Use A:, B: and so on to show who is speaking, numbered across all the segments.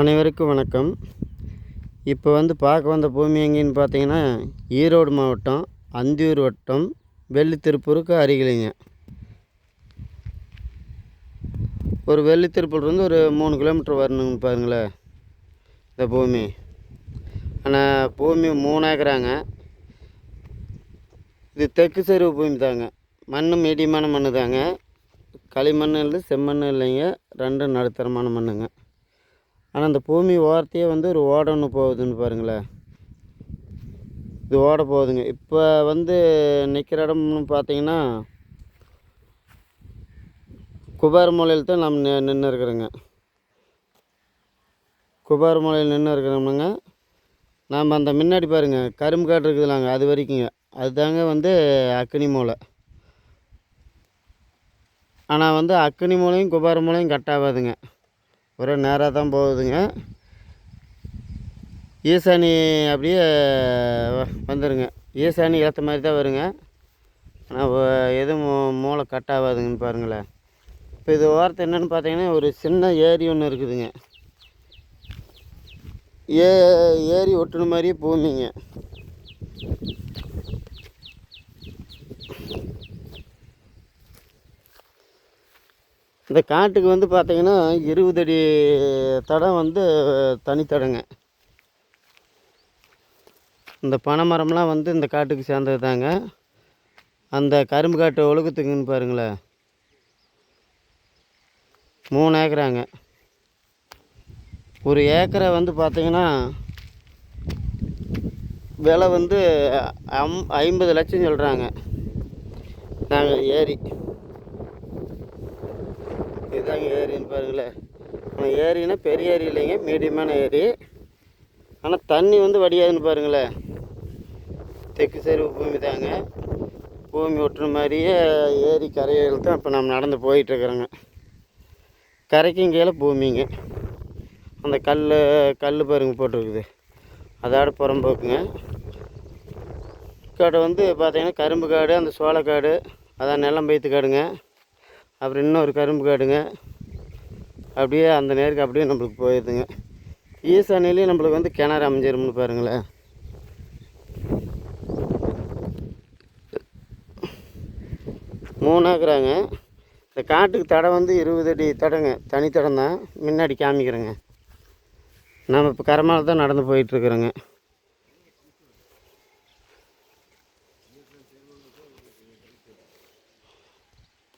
A: அனைவருக்கும் வணக்கம். இப்போ வந்து பார்க்க வந்த பூமி எங்கேன்னு பார்த்தீங்கன்னா ஈரோடு மாவட்டம் அந்தியூர் வட்டம் வெள்ளித்திருப்பூருக்கு அருகிலைங்க. ஒரு வெள்ளித்திருப்பூர்லேருந்து ஒரு மூணு கிலோமீட்டர் வரணுங்க பாருங்களேன் இந்த பூமி. ஆனால் பூமி மூணு ஏக்கராங்க. இது தெற்கு சரிவு பூமி தாங்க. மண் மீடியமான மண் தாங்க களிமண் இல்லை செம்மண் இல்லைங்க. ரெண்டும் நடுத்தரமான மண்ணுங்க. ஆனால் அந்த பூமி ஓரத்தையே வந்து ஒரு ஓடன்னு ஒன்று போகுதுன்னு பாருங்களேன். இது ஓட போகுதுங்க. இப்போ வந்து நிற்கிற இடம்னு பார்த்தீங்கன்னா குபாரமலையில் தான் நம்ம நின்று இருக்கிறோங்க. குபாரமலையில் நின்று இருக்கிறோம்னாங்க நாம் அந்த முன்னாடி பாருங்கள் கரும்பு காடு இருக்குதுலாங்க அது வரைக்குங்க. அதுதாங்க வந்து அக்னி மூலை. ஆனால் வந்து அக்னி மூலையும் குபார மூலையும் கட் ஆகாதுங்க. ஒரே நேராக தான் போகுதுங்க. ஈசானி அப்படியே வந்துடுங்க ஈசானி ஏற்ற மாதிரி தான் வருங்க. ஆனால் எதுவும் மூளை கட் ஆகாதுங்கன்னு பாருங்களேன். இப்போ இது ஓரத்து என்னென்னு பார்த்தீங்கன்னா ஒரு சின்ன ஏரி ஒன்று இருக்குதுங்க. ஏ ஏரி ஒட்டுன மாதிரியே பூமிங்க. இந்த காட்டுக்கு வந்து பார்த்திங்கன்னா இருபது அடி தடம் வந்து தனித்தடங்க. இந்த பனைமரம்லாம் வந்து இந்த காட்டுக்கு சேர்ந்தது தாங்க அந்த கரும்பு காட்டு ஒழுக்கத்துக்குன்னு பாருங்களேன். மூணு ஏக்கராங்க. ஒரு ஏக்கரை வந்து பார்த்தீங்கன்னா விலை வந்து அம் ஐம்பது லட்சம் சொல்கிறாங்க நாங்கள் ஏரி. இதுதாங்க ஏரின்னு பாருங்களேன். ஆனால் ஏரின்னா பெரிய ஏரி இல்லைங்க மீடியமான ஏரி. ஆனால் தண்ணி வந்து வடியாதுன்னு பாருங்களேன். தெற்கு செருவு பூமி தாங்க. பூமி ஒட்டுற மாதிரியே ஏரி கரையில் தான் இப்போ நம்ம நடந்து போயிட்டுருக்குறோங்க. கரைக்கும் கீழே பூமிங்க. அந்த கல் கல் பாருங்க போட்டிருக்குது. அதோட புறம்போக்குங்க. காடு வந்து பார்த்திங்கன்னா கரும்பு காடு அந்த சோளக்காடு அதான் நிலம் பைத்து காடுங்க அப்புறம் இன்னொரு கரும்பு காடுங்க. அப்படியே அந்த நேருக்கு அப்படியே நம்மளுக்கு போயிடுதுங்க. ஈசானிலையும் நம்மளுக்கு வந்து கிணறு அமைஞ்சிரும்னு பாருங்களேன். மூணாக்குறாங்க இந்த காட்டுக்கு தடம் வந்து இருபது அடி தடங்க. தனித்தடம் தான் முன்னாடி காமிக்கிறேங்க. நாம் இப்போ கரமால தான் நடந்து போயிட்டுருக்குறோங்க.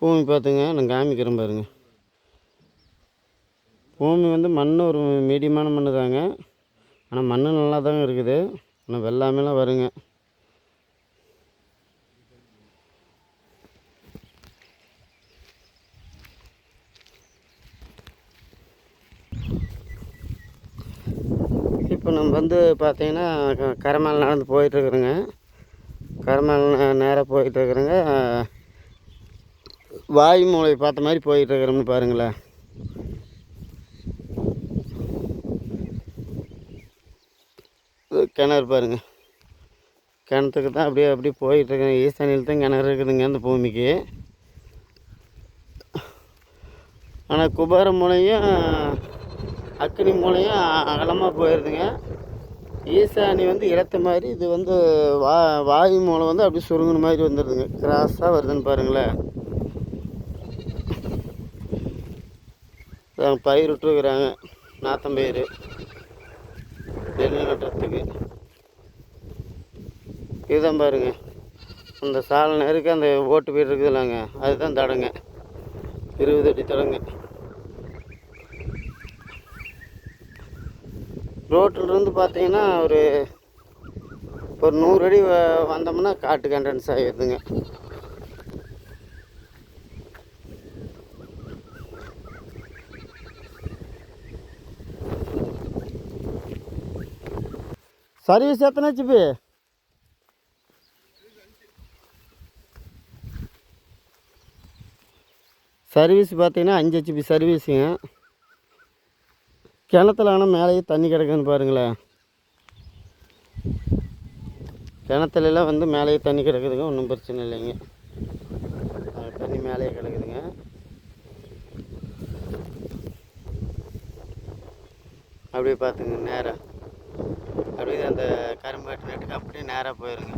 A: பூமி பார்த்துங்க நான் காமிக்கிறேன் பாருங்க. பூமி வந்து மண் ஒரு மீடியமான மண் தாங்க. ஆனால் மண் நல்லா தாங்க இருக்குது. ஆனால் வெள்ளாமைலாம் வருங்க. இப்போ நம்ம வந்து பார்த்தீங்கன்னா க- நடந்து போயிட்டுருக்குறோங்க. கரமேல நேராக போயிட்டுருக்குறோங்க. வாயு மூளை பார்த்த மாதிரி போயிட்டுருக்குறோம்னு பாருங்களேன். கிணறு பாருங்க. கிணத்துக்கு தான் அப்படியே அப்படியே போயிட்டுருக்கேன் ஈசானியில் தான் கிணறு இருக்குதுங்க அந்த பூமிக்கு. ஆனால் குபார மூலையும் அக்னி மூலையும் அகலமாக போயிடுதுங்க ஈசானி வந்து இறத்த மாதிரி இது வந்து வா வாயு மூலம் வந்து அப்படியே சுருங்கின மாதிரி வந்துடுதுங்க கிராஸாக வருதுன்னு பாருங்களேன். இதாங்க பயிர் விட்டுருக்குறாங்க. நாத்தம்பயிர் நெல் நட்டுறதுக்கு இதுதான் பாருங்க. அந்த சாலை நேருக்கு அந்த ஓட்டு வீடு இருக்குதுல்லங்க அதுதான் தடங்க. இருபது அடி தடங்க. ரோட்டில் இருந்து பார்த்தீங்கன்னா ஒரு ஒரு நூறு அடி வ- வந்தோம்னா காட்டுக்கு என்ட்ரன்ஸ் ஆகிடுதுங்க சர்வீஸ் எத்தனை ஜிபி சர்வீஸ் பார்த்தீங்கன்னா அஞ்சு ஹெச்பி சர்வீஸுங்க கிணத்துல ஆனால் மேலேயே தண்ணி கிடக்குன்னு பாருங்களேன். கிணத்துலலாம் வந்து மேலேயே தண்ணி கிடக்குதுங்க ஒன்றும் பிரச்சனை இல்லைங்க. தண்ணி மேலேயே கிடக்குதுங்க. அப்படியே பார்த்துங்க நேராக அப்படியே அந்த கரும்பாட்டு நட்டுக்கு அப்படியே நேராக போயிருங்க.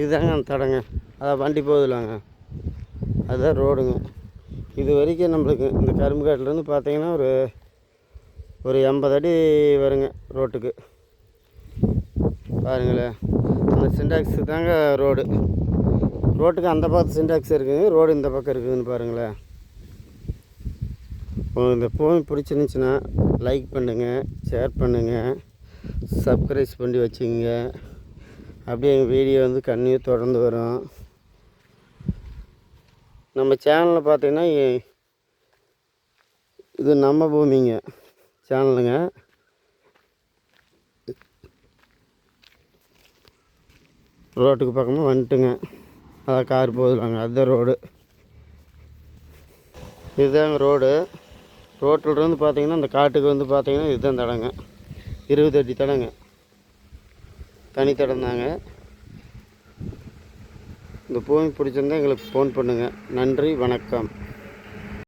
A: இதுதாங்க அந்த தடங்க. அதான் வண்டி போகுதுலாங்க. அதுதான் ரோடுங்க. இது வரைக்கும் நம்மளுக்கு இந்த கரும்பு காட்டிலேருந்து பார்த்தீங்கன்னா ஒரு ஒரு எண்பது அடி வருங்க ரோட்டுக்கு. பாருங்களேன். அந்த சிண்டாக்ஸ் தாங்க ரோடு. ரோட்டுக்கு அந்த பக்கத்து சின்டாக்ஸ் இருக்குதுங்க ரோடு இந்த பக்கம் இருக்குதுன்னு பாருங்களேன். உங்களுக்கு இந்த ஃபோன் பிடிச்சிருந்துச்சின்னா லைக் பண்ணுங்கள் ஷேர் பண்ணுங்கள் சப்ஸ்கிரைப் பண்ணி வச்சுங்க அப்படியே எங்கள் வீடியோ வந்து கண்ணியும் தொடர்ந்து வரும். நம்ம சேனலில் பார்த்தீங்கன்னா இது நம்ம பூமிங்க சேனலுங்க ரோட்டுக்கு பக்கமாக வந்துட்டுங்க. அதான் கார் போதுலாங்க அதுதான் ரோடு. இதுதாங்க ரோடு. ரோட்டிலிருந்து பார்த்தீங்கன்னா அந்த காட்டுக்கு வந்து பார்த்தீங்கன்னா இதுதான் தடங்க. இருபது அடி தடங்க. தனி தாங்க. இந்த பூமி பிடிச்சிருந்தா எங்களுக்கு ஃபோன் பண்ணுங்கள் நன்றி வணக்கம்.